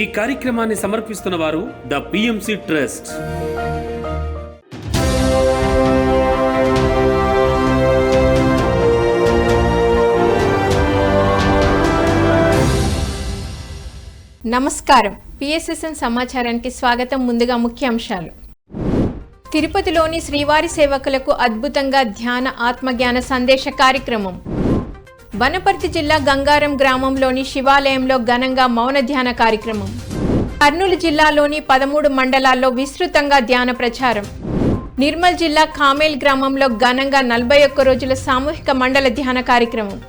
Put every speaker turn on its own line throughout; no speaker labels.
ఈ కార్యక్రమాన్ని సమర్పిస్తున్న వారు ద పిఎంసి ట్రస్ట్
నమస్కారం. పిఎస్ఎస్ఎన్ సమాచారానికి స్వాగతం. ముందుగా ముఖ్యాంశాలు తిరుపతిలోని శ్రీవారి సేవకులకు అద్భుతంగా ధ్యాన ఆత్మజ్ఞాన సందేశ కార్యక్రమం. వనపర్తి జిల్లా గంగారం గ్రామంలోని శివాలయంలో ఘనంగా మౌన ధ్యాన కార్యక్రమం. కర్నూలు జిల్లాలోని పదమూడు మండలాల్లో విస్తృతంగా ధ్యాన ప్రచారం. నిర్మల్ జిల్లా కామేల్ గ్రామంలో ఘనంగా నలభై ఒక్క రోజుల సామూహిక మండల ధ్యాన కార్యక్రమం.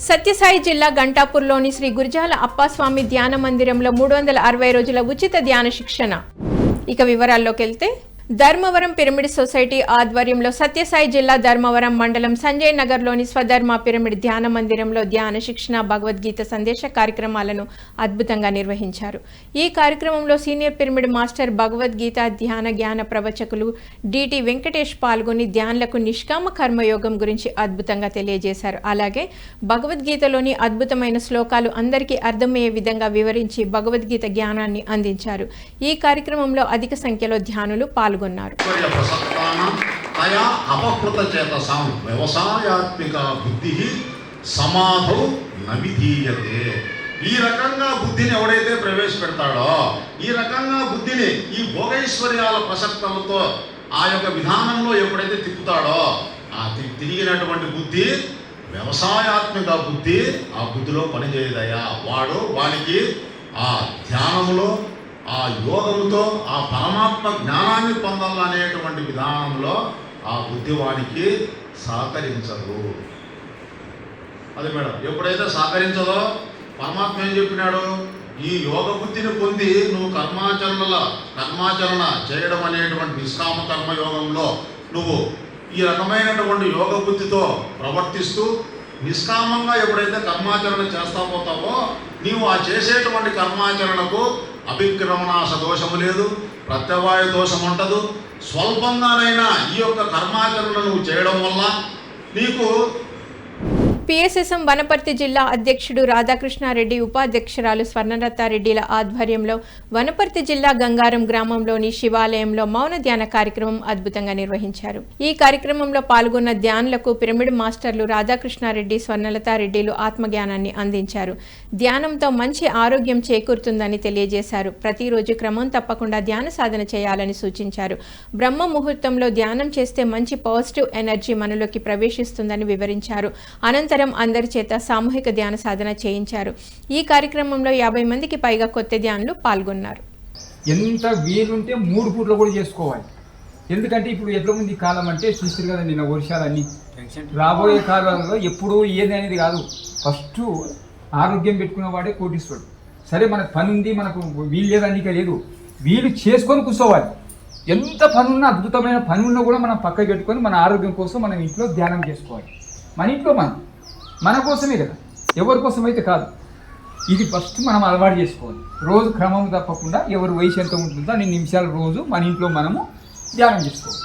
సత్యసాయి జిల్లా గంటాపూర్లోని శ్రీ గురుజాల అప్పాస్వామి ధ్యాన మందిరంలో మూడు వందల అరవై రోజుల ఉచిత ధ్యాన శిక్షణ. ఇక వివరాల్లోకి వెళ్తే ధర్మవరం పిరమిడ్ సొసైటీ ఆధ్వర్యంలో సత్యసాయి జిల్లా ధర్మవరం మండలం సంజయ్ నగర్లోని స్వధర్మ పిరమిడ్ ధ్యాన మందిరంలో ధ్యాన శిక్షణ భగవద్గీత సందేశ కార్యక్రమాలను అద్భుతంగా నిర్వహించారు. ఈ కార్యక్రమంలో సీనియర్ పిరమిడ్ మాస్టర్ భగవద్గీత ధ్యాన జ్ఞాన ప్రవచకులు డిటి వెంకటేష్ పాల్గొని ధ్యానులకు నిష్కామ కర్మయోగం గురించి అద్భుతంగా తెలియజేశారు. అలాగే భగవద్గీతలోని అద్భుతమైన శ్లోకాలు అందరికీ అర్థమయ్యే విధంగా వివరించి భగవద్గీత జ్ఞానాన్ని అందించారు. ఈ కార్యక్రమంలో అధిక సంఖ్యలో ధ్యానులు పాల్గొన్నారు
పాల్గొన్నారు. తయా అపహృత చేతసాం వ్యవసాయాత్మిక బుద్ధి సమాధౌ నవిధీయతే ఈ రకంగా బుద్ధిని ఎవడైతే ప్రవేశపెడతాడో ఈ రకంగా బుద్ధిని ఈ భోగైశ్వర్యాల ప్రసక్తులతో ఆ యొక్క విధానంలో ఎప్పుడైతే తిప్పుతాడో ఆ తిరిగినటువంటి బుద్ధి వ్యవసాయాత్మిక బుద్ధి ఆ బుద్ధిలో పనిచేయదయా. వాడు వానికి ఆ ధ్యానములో ఆ యోగముతో ఆ పరమాత్మ జ్ఞానాన్ని పొందాలనేటువంటి విధానంలో ఆ బుద్ధివానికి సహకరించదు. అది మేడం ఎప్పుడైతే సహకరించదో పరమాత్మ ఏం చెప్పినాడు? ఈ యోగ బుద్ధిని పొంది నువ్వు కర్మాచరణల కర్మాచరణ చేయడం అనేటువంటి నిష్కామ కర్మయోగంలో నువ్వు ఈ రకమైనటువంటి యోగ బుద్ధితో ప్రవర్తిస్తూ నిష్కామంగా ఎప్పుడైతే కర్మాచరణ చేస్తా పోతావో నీవు ఆ చేసేటువంటి కర్మాచరణకు అభిక్రమణాశ దోషము లేదు ప్రత్యవాయ దోషం ఉండదు స్వల్పంగానైనా ఈ యొక్క కర్మాచరణ నువ్వు చేయడం వల్ల నీకు
పిఎస్ఎస్ఎం వనపర్తి జిల్లా అధ్యక్షుడు రాధాకృష్ణారెడ్డి ఉపాధ్యక్షురాలు స్వర్ణలతారెడ్డిల ఆధ్వర్యంలో వనపర్తి జిల్లా గంగారం గ్రామంలోని శివాలయంలో మౌన ధ్యాన కార్యక్రమం అద్భుతంగా నిర్వహించారు. ఈ కార్యక్రమంలో పాల్గొన్న ధ్యానులకు పిరమిడ్ మాస్టర్లు రాధాకృష్ణారెడ్డి స్వర్ణలతారెడ్డిలు ఆత్మజ్ఞానాన్ని అందించారు. ధ్యానంతో మంచి ఆరోగ్యం చేకూరుతుందని తెలియజేశారు. ప్రతిరోజు క్రమం తప్పకుండా ధ్యాన సాధన చేయాలని సూచించారు. బ్రహ్మ ముహూర్తంలో ధ్యానం చేస్తే మంచి పాజిటివ్ ఎనర్జీ మనలోకి ప్రవేశిస్తుందని వివరించారు. అనంతరం అందరి చేత సామూహిక ధ్యాన సాధన చేయించారు. ఈ కార్యక్రమంలో యాభై మందికి పైగా కొత్త ధ్యానులు పాల్గొన్నారు.
ఎంత వీలుంటే మూడు పూట్లు కూడా చేసుకోవాలి. ఎందుకంటే ఇప్పుడు ఎట్లా ఉంది కాలం అంటే చూస్తారు కదా నిన్న వర్షాలన్నీ. రాబోయే కాలంలో ఎప్పుడు ఏది అనేది కాదు. ఫస్ట్ ఆరోగ్యం పెట్టుకున్న వాడే కోటీశ్వరుడు. సరే మనకు పని ఉంది మనకు వీలు లేదు అన్నిక లేదు. వీలు చేసుకొని కూర్చోవాలి. ఎంత పని ఉన్నా అద్భుతమైన పని ఉన్నా కూడా మనం పక్క పెట్టుకొని మన ఆరోగ్యం కోసం మనం ఇంట్లో ధ్యానం చేసుకోవాలి. మన ఇంట్లో మనం మన కోసమే కదా. ఎవరి కోసం అయితే కాదు. ఇది ఫస్ట్ మనం అలవాటు చేసుకోవాలి. రోజు క్రమం తప్పకుండా ఎవరు వయసు ఎంత ఉంటుందో అన్ని నిమిషాలు రోజు మన ఇంట్లో మనము ధ్యానం చేసుకోవాలి.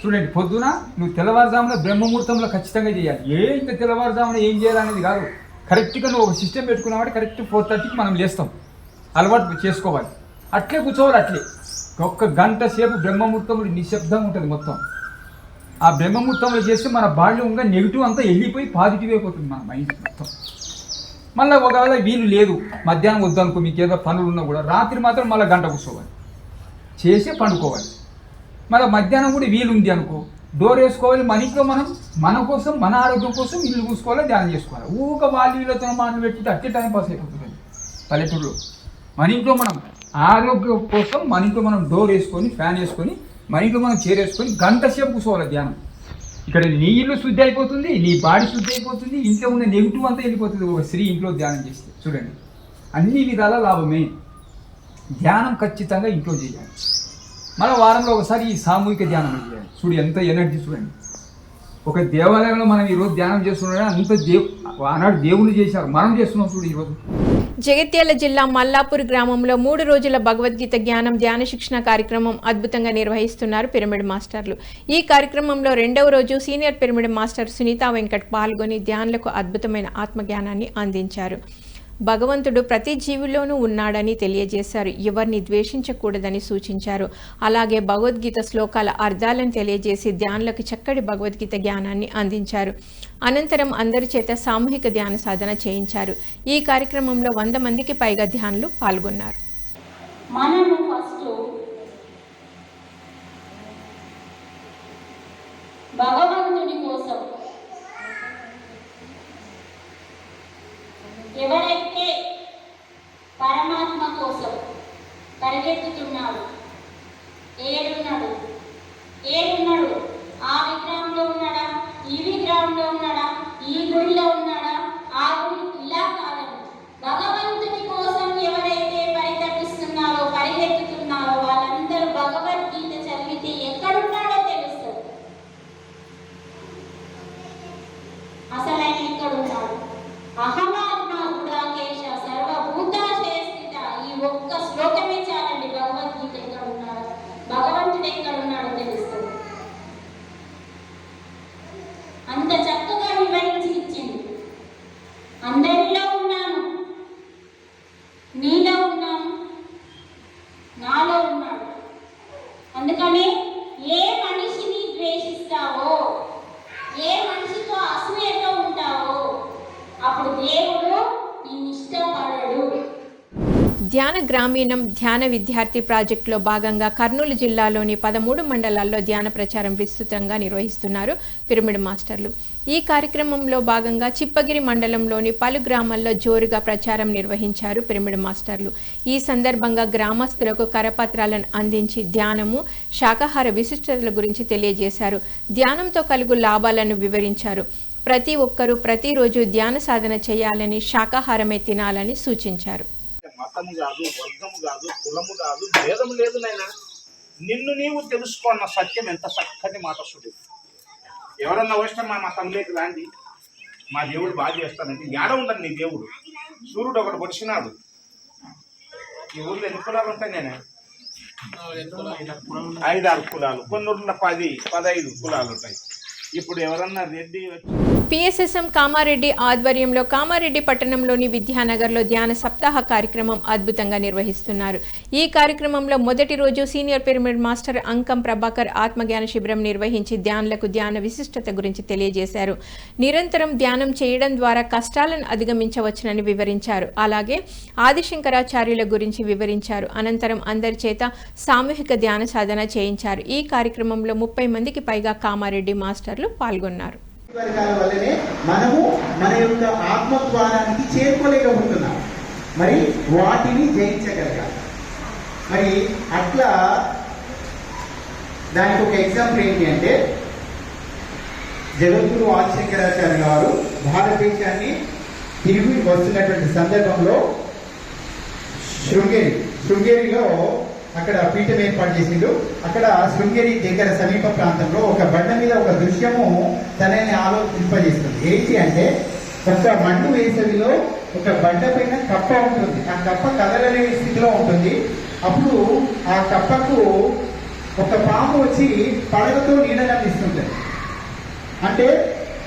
చూడండి పొద్దున నువ్వు తెల్లవారుజామున బ్రహ్మముహూర్తంలో ఖచ్చితంగా చేయాలి. ఏ ఇంకా తెల్లవారుజామున ఏం చేయాలనేది కాదు. కరెక్ట్గా నువ్వు ఒక సిస్టమ్ పెట్టుకున్నావంటే కరెక్ట్ ఫోర్ థర్టీకి మనం లేస్తాం. అలవాటు చేసుకోవాలి. అట్లే కూర్చోవాలి అట్లే. ఒక్క గంట సేపు బ్రహ్మముహూర్తం నిశ్శబ్దంగా ఉంటుంది మొత్తం. ఆ బ్రహ్మముహూర్తంలో చేస్తే మన బాడీలో ఉన్న నెగిటివ్ అంతా వెళ్ళిపోయి పాజిటివ్ అయిపోతుంది మన మైండ్ మొత్తం. మళ్ళీ ఒకవేళ వీలు లేదు మధ్యాహ్నం వద్దనుకో మీకు ఏదో పనులు ఉన్నా కూడా రాత్రి మాత్రం మళ్ళీ గంట కూర్చోవాలి. చేసే పండుకోవాలి. మళ్ళీ మధ్యాహ్నం కూడా వీలు ఉంది అనుకో డోర్ వేసుకోవాలి మన ఇంట్లో మనం మన కోసం మన ఆరోగ్యం కోసం ఇల్లు చూసుకోవాలి ధ్యానం చేసుకోవాలి. ఊక వాళ్ళు వీళ్ళతో మాటలు పెట్టి అట్టే టైం పాస్ అయిపోతుంది. పల్లెటూరులో. మన ఇంట్లో మనం ఆరోగ్యం కోసం మన ఇంట్లో మనం డోర్ వేసుకొని ఫ్యాన్ వేసుకొని మన ఇంట్లో మనం చేరేసుకొని గంట సేపు కూర్చోవాలి ధ్యానం. ఇక్కడ నీ ఇల్లు శుద్ధి అయిపోతుంది నీ బాడీ శుద్ధి అయిపోతుంది ఇంట్లో ఉన్న నెగిటివ్ అంతా వెళ్ళిపోతుంది. ఒక స్త్రీ ఇంట్లో ధ్యానం చేస్తే చూడండి. అన్ని విధాల లాభమే. ధ్యానం ఖచ్చితంగా ఇంట్లో చేయాలి. మన వారంలో ఒకసారి ఈ సామూహిక ధ్యానం చేయాలి. చూడు ఎంత ఎనర్జీ చూడండి. ఒక దేవాలయంలో మనం ఈరోజు ధ్యానం చేస్తున్నాం అంత దేవు ఆనాడు దేవుళ్ళు చేశారు. మనం చేస్తున్నాం చూడు ఈరోజు.
జగిత్యాల జిల్లా మల్లాపూర్ గ్రామంలో మూడు రోజుల భగవద్గీత జ్ఞానం ధ్యాన శిక్షణ కార్యక్రమం అద్భుతంగా నిర్వహిస్తున్నారు పిరమిడ్ మాస్టర్లు. ఈ కార్యక్రమంలో రెండవ రోజు senior pyramid master Sunitha Venkat పాల్గొని ధ్యానులకు అద్భుతమైన ఆత్మజ్ఞానాన్ని అందించారు. భగవంతుడు ప్రతి జీవిలోనూ ఉన్నాడని తెలియజేశారు. ఎవరిని ద్వేషించకూడదని సూచించారు. అలాగే భగవద్గీత శ్లోకాల అర్థాలను తెలియజేసి ధ్యానులకు చక్కటి భగవద్గీత జ్ఞానాన్ని అందించారు. అనంతరం అందరి చేత సామూహిక ధ్యాన సాధన చేయించారు. ఈ కార్యక్రమంలో వంద మందికి పైగా ధ్యానులు పాల్గొన్నారు.
మనము ఫస్ట్ భగవంతుడి కోసం ఎవరైతే పరమాత్మ కోసం పరిగెత్తుతున్నాడు. ఏడున్నాడు. ఏడున్నాడు.
గ్రామీణం ధ్యాన విద్యార్థి ప్రాజెక్టులో భాగంగా కర్నూలు జిల్లాలోని పదమూడు మండలాల్లో ధ్యాన ప్రచారం విస్తృతంగా నిర్వహిస్తున్నారు పిరమిడ్ మాస్టర్లు. ఈ కార్యక్రమంలో భాగంగా చిప్పగిరి మండలంలోని పలు గ్రామాల్లో జోరుగా ప్రచారం నిర్వహించారు పిరమిడ్ మాస్టర్లు. ఈ సందర్భంగా గ్రామస్తులకు కరపత్రాలను అందించి ధ్యానము శాకాహార విశిష్టతల గురించి తెలియజేశారు. ధ్యానంతో కలుగు లాభాలను వివరించారు. ప్రతి ఒక్కరూ ప్రతిరోజు ధ్యాన సాధన చేయాలని శాకాహారమే తినాలని సూచించారు.
మతము కాదు వర్గము కాదు కులము కాదు భేదం లేదు నాయన. నిన్ను నీవు తెలుసుకున్న సత్యం ఎంత చక్కటి మాట సుడి ఎవరన్నా వస్తే మా మతంలోకి రాండి మా దేవుడు బాగా చేస్తానంటే ఏడ ఉండదు నీ దేవుడు. సూర్యుడు ఒకటి పొడిచినాడు. ఈ ఊర్లో ఎన్ని కులాలు ఉంటాయి నేను ఐదారు కులాలు. కొన్ని పది పదహైదు కులాలు ఉంటాయి. ఇప్పుడు ఎవరన్నా రెడ్డి వచ్చి
పిఎస్ఎస్ఎం కామారెడ్డి ఆధ్వర్యంలో కామారెడ్డి పట్టణంలోని విద్యానగర్లో ధ్యాన సప్తాహ కార్యక్రమం అద్భుతంగా నిర్వహిస్తున్నారు. ఈ కార్యక్రమంలో మొదటి రోజు senior pyramid master Ankam Prabhakar ఆత్మజ్ఞాన శిబిరం నిర్వహించి ధ్యానులకు ధ్యాన విశిష్టత గురించి తెలియజేశారు. నిరంతరం ధ్యానం చేయడం ద్వారా కష్టాలను అధిగమించవచ్చునని వివరించారు. అలాగే ఆదిశంకరాచార్యుల గురించి వివరించారు. అనంతరం అందరి చేత సామూహిక ధ్యాన సాధన చేయించారు. ఈ కార్యక్రమంలో ముప్పై మందికి పైగా కామారెడ్డి మాస్టర్లు పాల్గొన్నారు.
వర్గాల వల్లనే మనము మన యొక్క ఆత్మద్వారానికి చేరుకోలేకపోతున్నాం. మరి వాటిని జయించగలగాలి. మరి అట్లా దానికి ఒక ఎగ్జాంపుల్ ఏంటి అంటే జగద్గురు ఆదిశంకరాచార్య గారు భారతదేశాన్ని తిరిగి వస్తున్నటువంటి సందర్భంలో శృంగేరి శృంగేరిలో అక్కడ పీఠం ఏర్పాటు చేసిండు. అక్కడ శృంగేరి దగ్గర సమీప ప్రాంతంలో ఒక బండ మీద ఒక దృశ్యము తనని ఆలోచింపజేస్తుంది ఏంటి అంటే ఒక మండు వేసవిలో ఒక బండ పైన కప్ప ఉంటుంది. ఆ కప్ప కదలలేని స్థితిలో ఉంటుంది. అప్పుడు ఆ కప్పకు ఒక పాము వచ్చి పడగతో నీడని అందిస్తుంటుంది అంటే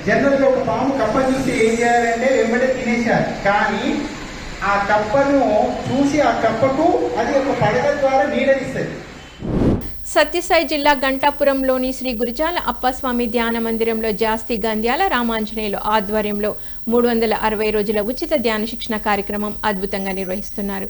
జనరల్గా ఒక పాము కప్ప చూసి ఏం చేయాలంటే వెంబడే తినేశారు. కానీ ఆ కప్పను చూసి ఆ కప్పకు అది ఒక పడగ ద్వారా నీడనిస్తుంది.
సత్యసాయి జిల్లా గంటాపురంలోని శ్రీ గురుజాల అప్పస్వామి ధ్యాన మందిరంలో జాస్తి గంధ్యాల రామాంజనేయులు ఆధ్వర్యంలో మూడు వందల అరవై రోజుల ఉచిత ధ్యాన శిక్షణ కార్యక్రమం అద్భుతంగా నిర్వహిస్తున్నారు.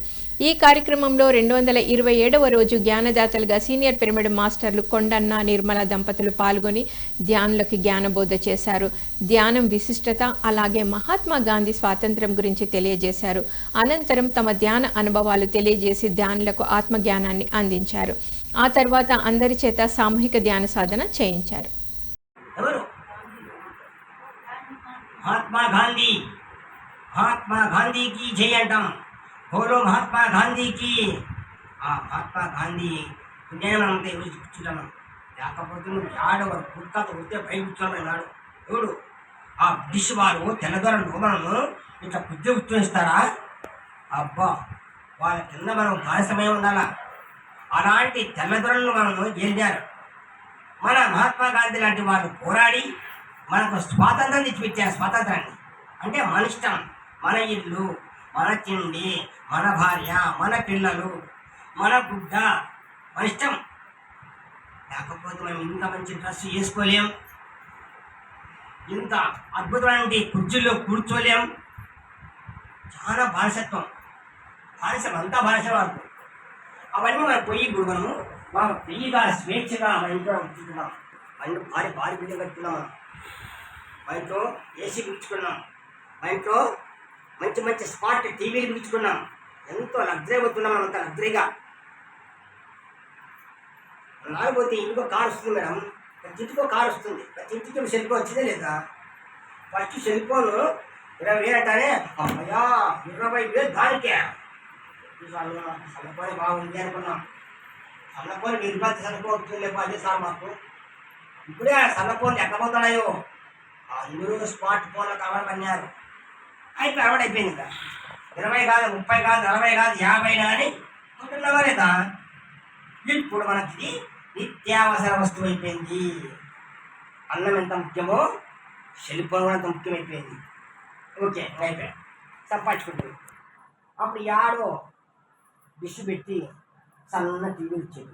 ఈ కార్యక్రమంలో రెండు వందల ఇరవై ఏడవ రోజు జ్ఞానదాతలుగా సీనియర్ పిరమిడ్ మాస్టర్లు కొండన్న నిర్మల దంపతులు పాల్గొని ధ్యానులకు జ్ఞానబోధ చేశారు. ధ్యానం విశిష్టత అలాగే మహాత్మా గాంధీ స్వాతంత్ర్యం గురించి తెలియజేశారు. అనంతరం తమ ధ్యాన అనుభవాలు తెలియజేసి ధ్యానులకు ఆత్మజ్ఞానాన్ని అందించారు. ఆ తర్వాత అందరి చేత సామూహిక ధ్యాన సాధన చేయించారు.
ఎవరు? మహాత్మా గాంధీ. మహాత్మా గాంధీకి జై అంటాం. బోలో మహాత్మా గాంధీకి. ఆ మహాత్మా గాంధీ పుణ్యాన్ని మనం అంతా ఎవరు కూర్చున్నాం లేకపోతే నువ్వు ఆడవారు కుర్తాతో వస్తే పై కూర్చోమన్నాడు ఎవడు? ఆ బ్రిటిష్ వారు తెల్లదొరలు మనము ఇంత బుద్ధి ఉత్తరిస్తారా అబ్బా వాళ్ళ కింద మనం బానిసమై ఉండాలా? అలాంటి తెల్లదొరలను మనము గెలిచారు మన మహాత్మా గాంధీ లాంటి వాళ్ళు పోరాడి మనకు స్వాతంత్రం తెచ్చిపెట్టారు స్వాతంత్రాన్ని. అంటే మన ఇష్టం మన ఇల్లు మన తిండి మన భార్య మన పిల్లలు మన గుడ్డ మన ఇష్టం. లేకపోతే మనం ఇంత మంచి డ్రెస్ వేసుకోలేం. ఇంత అద్భుతమైన కుర్చీల్లో కూర్చోలేం. చాలా బానిసత్వం. బానిసం అంతా బానిస వాళ్ళు. అవన్నీ మనం పోయి ఇప్పుడు మనము బాగా ఫ్రీగా స్వేచ్ఛగా మన ఇంట్లో ఉంచుతున్నాం మన భారీ భారీ బిల్డింగ్ కట్టుకున్నాం మనం. మా ఇంట్లో ఏసీ పిలుచుకున్నాం మా ఇంట్లో మంచి మంచి స్మార్ట్ టీవీలు పిలుచుకున్నాం ఎంతో లగ్జరీ అవుతున్నాం మనం అంత లగ్జరీగా లేకపోతే ఇంకో కారు వస్తుంది మేడం. ప్రతి ఇంటికో కారు వస్తుంది. ప్రతి ఇంటికి సెల్ ఫోన్ వచ్చిందే లేదా? ఫస్ట్ సెల్ ఫోన్ ఇరవై వేలు అంటారే అమ్మయ్యా ఇరవై వేలు దానికే. సన్నపోయి బాగుంది అనుకున్నాం సన్నపోయి మీరు రూపాయలు సన్నపోతుంది అదే సార్ మాకు ఇప్పుడే సన్నపోన్లు ఎక్కబోతున్నాయో అందరూ స్మార్ట్ ఫోన్లకు కావాలన్నారు అయిపోయి అలవాటు అయిపోయింది ఇంకా ఇరవై కాదు ముప్పై కాదు నలభై కాదు యాభై కానీ ఉంటున్నావా లేదా ఇప్పుడు మనకి నిత్యావసర వస్తువు అయిపోయింది అన్నం ఎంత ముఖ్యమో సెల్ కూడా అంత ముఖ్యమైపోయింది ఓకే అయిపోయా సంపాదించుకుంటుంది అప్పుడు యాడో డిష్ పెట్టి సన్న టీవీ ఇచ్చేది.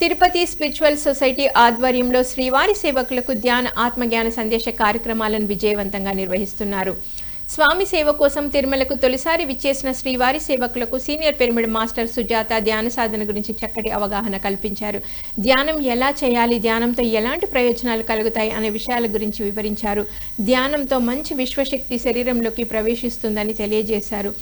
తిరుపతి స్పిరిచువల్ సొసైటీ ఆధ్వర్యంలో శ్రీవారి సేవకులకు ధ్యాన ఆత్మజ్ఞాన సందేశ కార్యక్రమాలను విజయవంతంగా నిర్వహిస్తున్నారు. స్వామి సేవ కోసం తిరుమలకు తొలిసారి విచ్చేసిన శ్రీవారి సేవకులకు సీనియర్ పిరమిడ్ మాస్టర్ సుజాత ధ్యాన సాధన గురించి చక్కటి అవగాహన కల్పించారు. ధ్యానం ఎలా చేయాలి ధ్యానంతో ఎలాంటి ప్రయోజనాలు కలుగుతాయి అనే విషయాల గురించి వివరించారు. ధ్యానంతో మంచి విశ్వశక్తి శరీరంలోకి ప్రవేశిస్తుందని తెలియజేశారు.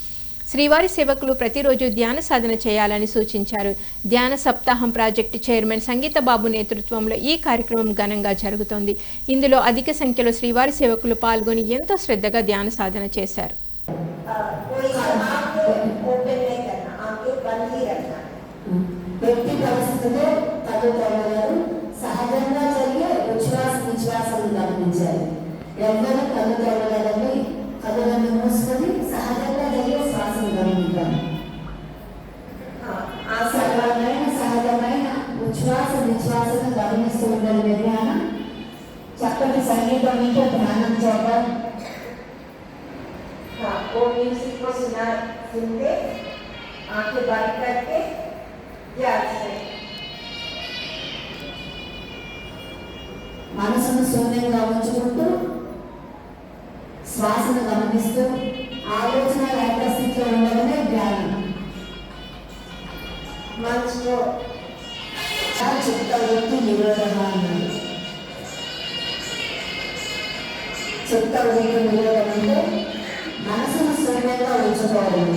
శ్రీవారి సేవకులు ప్రతిరోజు ధ్యాన సాధన చేయాలని సూచించారు ధ్యాన సప్తాహం ప్రాజెక్టు చైర్మన్ సంగీత బాబు నేతృత్వంలో ఈ కార్యక్రమం ఘనంగా జరుగుతోంది ఇందులో అధిక సంఖ్యలో శ్రీవారి సేవకులు పాల్గొని ఎంతో శ్రద్ధగా ధ్యాన సాధన చేశారు
कोई आपको
ఆ చిత్త వృత్తి అన్నాడు చిత్త నిరోధం అంటే మనసును శూన్యంగా ఉంచుకోవడం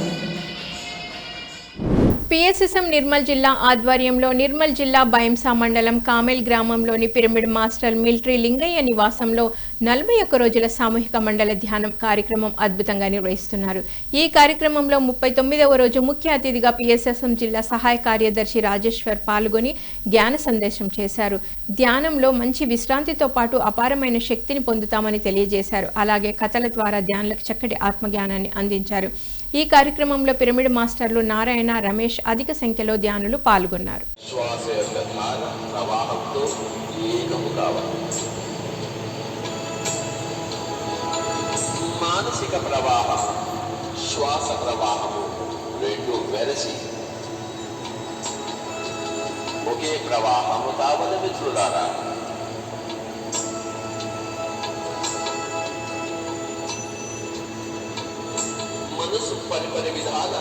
పిఎస్ఎస్ఎం నిర్మల్ జిల్లా ఆధ్వర్యంలో నిర్మల్ జిల్లా బైంసా మండలం కామెల్ గ్రామంలోని పిరమిడ్ మాస్టర్ మిలిటరీ లింగయ్య నివాసంలో నలభై ఒక్క రోజుల సామూహిక మండల ధ్యానం కార్యక్రమం అద్భుతంగా నిర్వహిస్తున్నారు. ఈ కార్యక్రమంలో ముప్పై తొమ్మిదవ రోజు ముఖ్య అతిథిగా పిఎస్ఎస్ఎం జిల్లా సహాయ కార్యదర్శి రాజేశ్వర్ పాల్గొని ధ్యాన సందేశం చేశారు. ధ్యానంలో మంచి విశ్రాంతితో పాటు అపారమైన శక్తిని పొందుతామని తెలియజేశారు. అలాగే కథల ద్వారా ధ్యానులకు చక్కటి ఆత్మజ్ఞానాన్ని అందించారు. ఈ కార్యక్రమంలో పిరమిడ్ మాస్టర్లు నారాయణ రమేష్ అధిక సంఖ్యలో ధ్యానులు పాల్గొన్నారు.
మానసిక ప్రవాహం శ్వాస ప్రవాహము రెండు వెరసి ఒకే ప్రవాహము కావల మిత్రులారా మనసు పరిపరి విధాల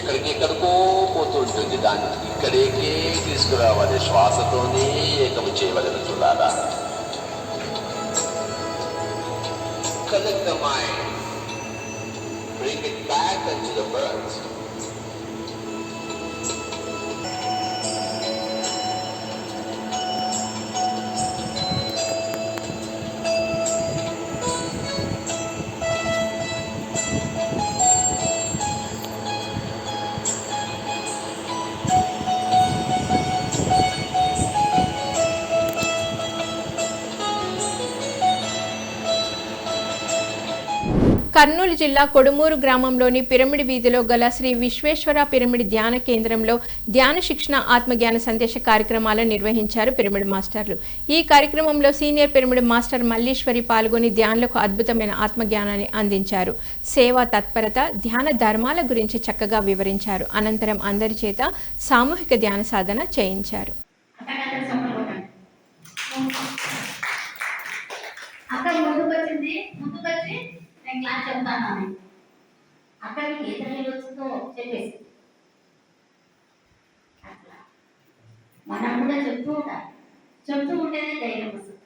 ఎక్కడికెక్కడికో పోతుంటుంది దాన్ని ఇక్కడికే తీసుకురావాలి శ్వాసతోనే ఏకము చేయవలన చూడాలా Collect the mind. Bring it back into the birds.
Kurnool జిల్లా కొడుమూరు గ్రామంలోని పిరమిడ్ వీధిలో గల శ్రీ విశ్వేశ్వర పిరమిడ్ ధ్యాన కేంద్రంలో ధ్యాన శిక్షణ ఆత్మజ్ఞాన సందేశ కార్యక్రమాలను నిర్వహించారు పిరమిడ్ మాస్టర్లు. ఈ కార్యక్రమంలో సీనియర్ పిరమిడ్ మాస్టర్ మల్లీశ్వరి పాల్గొని ధ్యానులకు అద్భుతమైన ఆత్మజ్ఞానాన్ని అందించారు. సేవా తత్పరత ధ్యాన ధర్మాల గురించి చక్కగా వివరించారు. అనంతరం అందరి చేత సామూహిక ధ్యాన సాధన చేయించారు.
అక్కడ ముందుకు వచ్చింది ముందుకు వచ్చి క్లాస్ చెప్తాను అని అక్క మీకు ఏ తల్లి వచ్చిందో చెప్పేసి. అట్లా. మనం కూడా చెప్తూ ఉండాలి. చెప్తూ ఉంటేనే ధైర్యం వస్తుంది.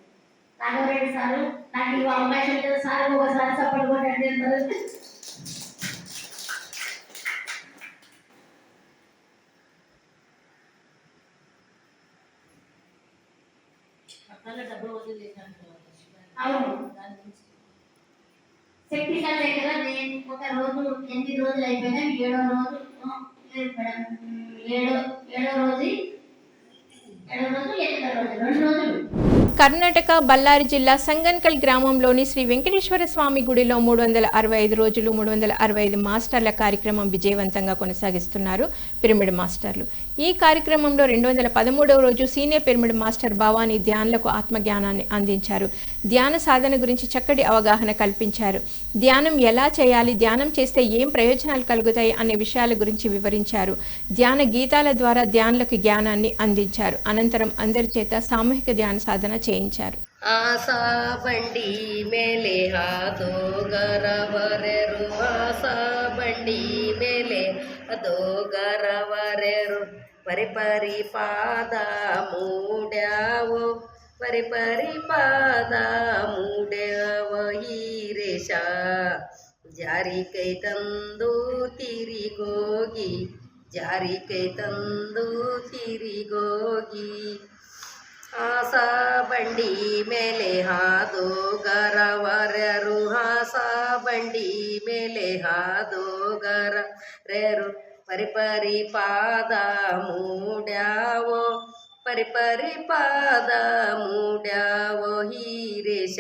రాఘవరెడ్డి సారు నాకు ఈ అవకాశం లేదు సార్ ఒకసారి సపోర్ట్ అంటారు అవును. టెక్నికల్ దగ్గర నేను ఒక రోజు ఎనిమిది రోజులు అయిపోయినా ఏడో రోజు లేదు మేడం ఏడో ఏడో రోజు ఏడో రోజు ఎనిమిదో రోజు రెండు రోజులు.
కర్ణాటక బళ్ళారి జిల్లా సంగన్కల్ గ్రామంలోని శ్రీ వెంకటేశ్వర స్వామి గుడిలో మూడు వందల అరవై ఐదు రోజులు మూడు వందల అరవై ఐదు మాస్టర్ల కార్యక్రమం విజయవంతంగా కొనసాగిస్తున్నారు పిరమిడ్ మాస్టర్లు. ఈ కార్యక్రమంలో రెండు వందల పదమూడవ రోజు సీనియర్ పిరమిడ్ మాస్టర్ భవానీ ధ్యానులకు ఆత్మజ్ఞానాన్ని అందించారు. ధ్యాన సాధన గురించి చక్కటి అవగాహన కల్పించారు. ధ్యానం ఎలా చేయాలి ధ్యానం చేస్తే ఏం ప్రయోజనాలు కలుగుతాయి అనే విషయాల గురించి వివరించారు. ధ్యాన గీతాల ద్వారా ధ్యానులకు జ్ఞానాన్ని అందించారు. అనంతరం అందరి చేత సామూహిక ధ్యాన సాధన చేయించారు
ಆಸಾ ಬಂಡಿ ಮೇಲೆ ಹಾದು ಗರವರೆರು ಆಸಾ ಬಂಡಿ ಮೇಲೆ ಅದು ಗರವರೆರು ಪರಿ ಪರಿ ಪಾದ ಮೂಡ್ಯಾವು ಪರಿ ಪರಿ ಪಾದ ಮೂಡ್ಯಾವ ಹೀರೇಶ ಜಾರಿ ಕೈ ತಂದು ತಿರಿಗೋಗಿ ಜಾರಿ ಕೈ ತಂದು ತಿರಿಗೋಗಿ ಹಾಸ ಬಂಡಿ ಮೇಲೆ ಹಾದು ಗರವರ್ಯರು ಹಾಸ ಬಂಡಿ ಮೇಲೆ ಹಾದು ಗರರೆರು ಪರಿ ಪರಿ ಪಾದ ಮೂಡ್ಯಾವೋ ಪರಿ ಪರಿ ಪಾದ ಮೂಡ್ಯಾವೋ, ಹೀರೇಶ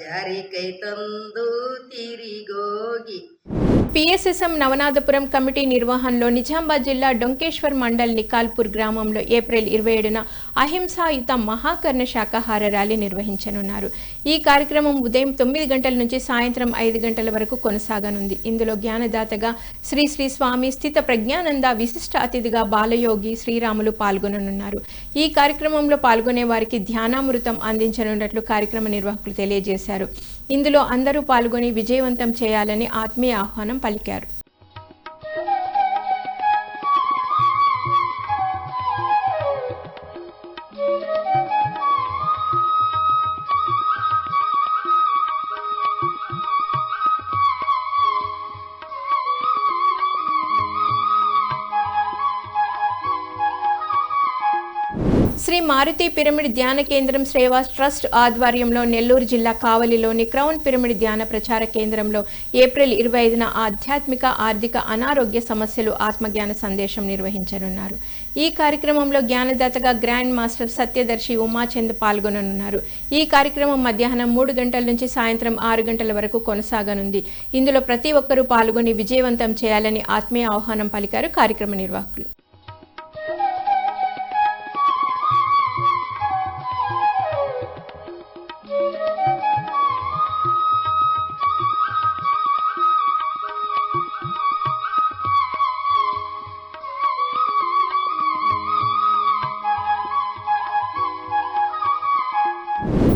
ಜಾರಿ ಕೈ ತಂದು ತಿರಿಗೋಗಿ
పిఎస్ఎస్ఎం నవనాథపురం కమిటీ నిర్వహణలో నిజామాబాద్ జిల్లా డొంకేశ్వర్ మండల్ నికాల్పూర్ గ్రామంలో ఏప్రిల్ ఇరవై ఏడున అహింసాయుత మహాకర్ణ శాకాహార ర్యాలీ నిర్వహించనున్నారు. ఈ కార్యక్రమం ఉదయం తొమ్మిది గంటల నుంచి సాయంత్రం ఐదు గంటల వరకు కొనసాగనుంది. ఇందులో జ్ఞానదాతగా శ్రీ శ్రీ స్వామి స్థిత ప్రజ్ఞానంద విశిష్ట అతిథిగా బాలయోగి శ్రీరాములు పాల్గొననున్నారు. ఈ కార్యక్రమంలో పాల్గొనే వారికి ధ్యానామృతం అందించనున్నట్లు కార్యక్రమ నిర్వాహకులు తెలియజేశారు. ఇందులో అందరూ పాల్గొని విజయవంతం చేయాలని ఆత్మీయ ఆహ్వానం పలికారు మారుతి పిరమిడ్ ధ్యాన కేంద్రం శ్రేవాస్ ట్రస్ట్ ఆధ్వర్యంలో నెల్లూరు జిల్లా కావలిలోని క్రౌన్ పిరమిడ్ ధ్యాన ప్రచార కేంద్రంలో ఏప్రిల్ ఇరవై ఐదున ఆధ్యాత్మిక ఆర్థిక అనారోగ్య సమస్యలు ఆత్మజ్ఞాన సందేశం నిర్వహించనున్నారు. ఈ కార్యక్రమంలో జ్ఞానదాతగా గ్రాండ్ మాస్టర్ సత్యదర్శి ఉమాచంద్ పాల్గొననున్నారు. ఈ కార్యక్రమం మధ్యాహ్నం మూడు గంటల నుంచి సాయంత్రం ఆరు గంటల వరకు కొనసాగనుంది. ఇందులో ప్రతి ఒక్కరూ పాల్గొని విజయవంతం చేయాలని ఆత్మీయ ఆహ్వానం పలికారు కార్యక్రమ నిర్వాహకులు.